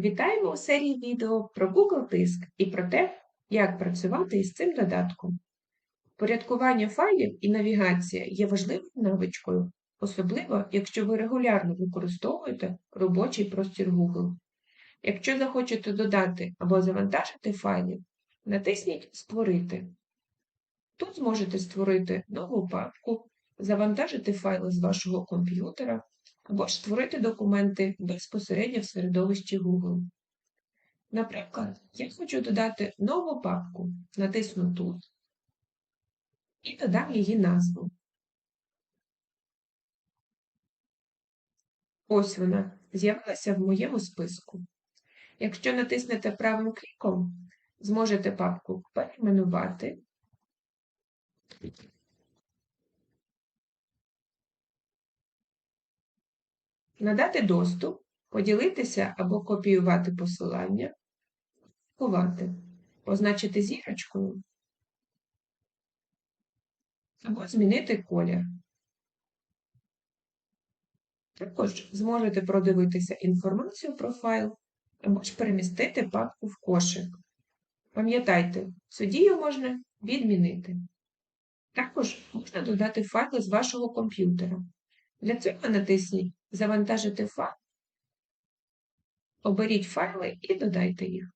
Вітаємо у серії відео про Google Диск і про те, як працювати із цим додатком. Порядкування файлів і навігація є важливою навичкою, особливо, якщо ви регулярно використовуєте робочий простір Google. Якщо захочете додати або завантажити файли, натисніть Створити. Тут зможете створити нову папку, завантажити файли з вашого комп'ютера або ж створити документи безпосередньо в середовищі Google. Наприклад, я хочу додати нову папку, натисну тут і додам її назву. Ось вона з'явилася в моєму списку. Якщо натиснете правим кліком, зможете папку перейменувати надати доступ, поділитися або копіювати посилання, ховати, позначити зірочкою або змінити колір. Також зможете продивитися інформацію про файл або ж перемістити папку в кошик. Пам'ятайте, цю дію можна відмінити. Також можна додати файли з вашого комп'ютера. Для цього натисніть Завантажити файл, оберіть файли і додайте їх.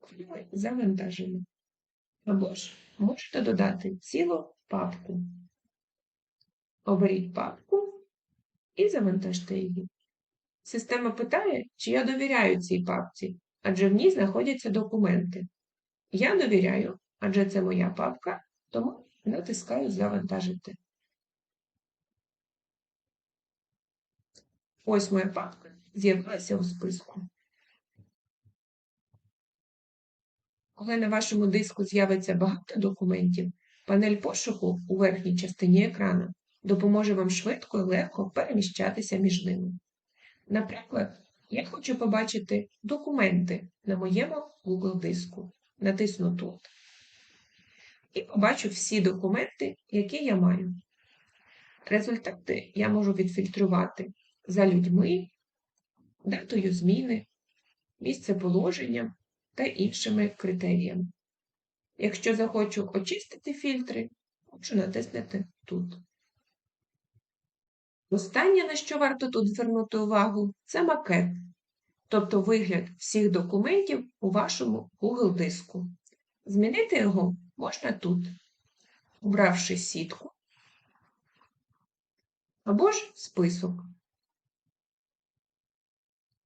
Файли завантажено. Або ж можете додати цілу папку. Оберіть папку і завантажте її. Система питає, чи я довіряю цій папці, адже в ній знаходяться документи. Я довіряю, адже це моя папка, тому натискаю Завантажити. Ось моя папка з'явилася у списку. Коли на вашому диску з'явиться багато документів, панель пошуку у верхній частині екрану допоможе вам швидко і легко переміщатися між ними. Наприклад, я хочу побачити документи на моєму Google диску. Натисну тут і побачу всі документи, які я маю. Результати я можу відфільтрувати за людьми, датою зміни, місцеположенням та іншими критеріями. Якщо захочу очистити фільтри, можу натиснути тут. Останнє, на що варто тут звернути увагу, це макет, тобто вигляд всіх документів у вашому Google диску. Змінити його можна тут, обравши сітку або ж список.